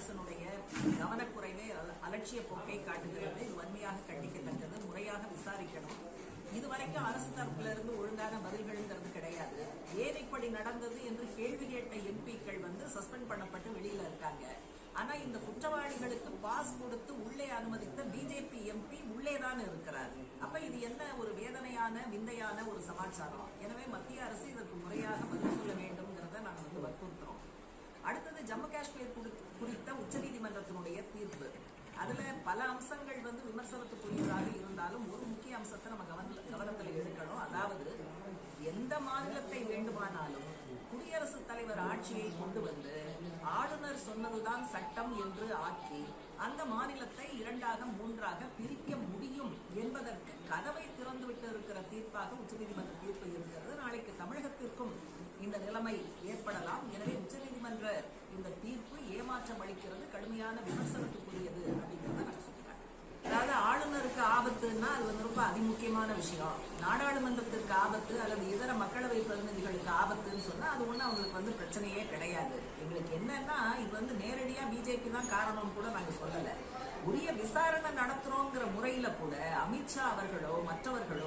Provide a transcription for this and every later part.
அரசனுடைய கவனக்குறைவே அலட்சிய போக்கை காட்டுகிறது. இது வன்மையாக கண்டிக்கத்தக்கது. முறையாக விசாரிக்கணும். இதுவரைக்கும் அரசு தரப்புல இருந்து ஒழுங்கான பதில்கள்ங்கிறது கிடையாது. ஏன் இப்படி நடந்தது என்று கேள்வி கேட்ட எம்பிக்கள் வந்து சஸ்பெண்ட் பண்ணப்பட்டு வெளியில இருக்காங்க. ஆனா இந்த குற்றவாளிகளுக்கு பாஸ் கொடுத்து உள்ளே அனுமதித்த பிஜேபி எம்பி உள்ளே தான் இருக்கிறார். அப்ப இது என்ன ஒரு வேதனையான விந்தையான ஒரு சமாச்சாரம்? எனவே மத்திய அரசு இதற்கு உச்சநீதிமன்றத்தினுடைய தீர்ப்பு அதுல பல அம்சங்கள் வந்து விமர்சனத்துக்குரியதாக இருந்தாலும் ஒரு முக்கிய அம்சத்தை நம்ம கவன கவனத்தில் எடுக்கணும். அதாவது எந்த மாநிலத்தை வேண்டுமானாலும் குடியரசுத் தலைவர் ஆட்சியை கொண்டு வந்து ஆளுநர் சொன்னதுதான் சட்டம் என்று ஆக்கி அந்த மாநிலத்தை இரண்டாக மூன்றாக பிரிக்க முடியும் என்பதற்கு கதவை திறந்துவிட்டு இருக்கிற தீர்ப்பாக உச்சநீதிமன்ற தீர்ப்பு இருக்கிறது. நாளைக்கு தமிழகத்திற்கும் இந்த நிலைமை ஏற்படலாம். எனவே உச்சநீதிமன்ற இந்த தீர்ப்பு ஏமாற்றம் அளிக்கிறது கடுமையான விமர்சனத்துக்குரியது அப்படிங்கிறத நான் சொல்றேன் அதாவது ஆளுநருக்கு ஆபத்துன்னா அது வந்து ரொம்ப அதிமுக்கியமான விஷயம். நாடாளுமன்றத்திற்கு ஆபத்து அல்லது இதர மக்களவை பிரதிநிதிகளுக்கு ஆபத்துன்னு சொன்னால் அது ஒன்றும் அவங்களுக்கு வந்து பிரச்சனையே கிடையாது. எங்களுக்கு என்னன்னா இது வந்து நேரடியாக பிஜேபி தான் காரணம் கூட நாங்கள் சொல்லலை. உரிய விசாரணை நடத்துறோங்கிற முறையில கூட அமித்ஷா அவர்களோ மற்றவர்களோ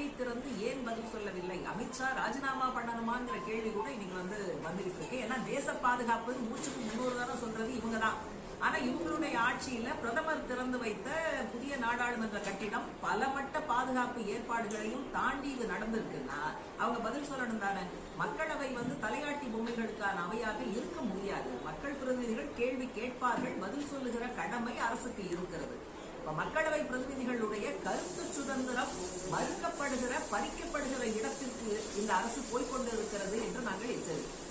வாயை திறந்து ஏன் பதில் சொல்லவில்லை? அமித்ஷா ராஜினாமா பண்ணணுமாங்கிற கேள்வி கூட இன்னைக்கு வந்து வந்துகிட்டு இருக்கு. ஏன்னா தேச பாதுகாப்பு மூச்சுக்கு முன்னூறு தானே சொல்றது இவங்க தான் ஆனா இவங்களுடைய ஆட்சியில பிரதமர் திறந்து வைத்த புதிய நாடாளுமன்ற கட்டிடம் பல மட்ட பாதுகாப்பு ஏற்பாடுகளையும் தாண்டி இது நடந்திருக்குன்னா அவங்க பதில் சொல்லணும் தானே? மக்களவை வந்து தலையாட்டி பொம்மைகளுக்கான அவையாக இருக்க முடியாது. மக்கள் பிரதிநிதிகள் கேள்வி கேட்பார்கள் பதில் சொல்லுகிற கடமை அரசுக்கு இருக்கிறது. மக்களவை பிரதிநிதிகளுடைய கருத்து சுதந்திரம் மறுக்கப்படுகிற பறிக்கப்படுகிற இடத்திற்கு இந்த அரசு போய்கொண்டிருக்கிறது என்று நாங்கள் எச்சரிக்கிறோம்.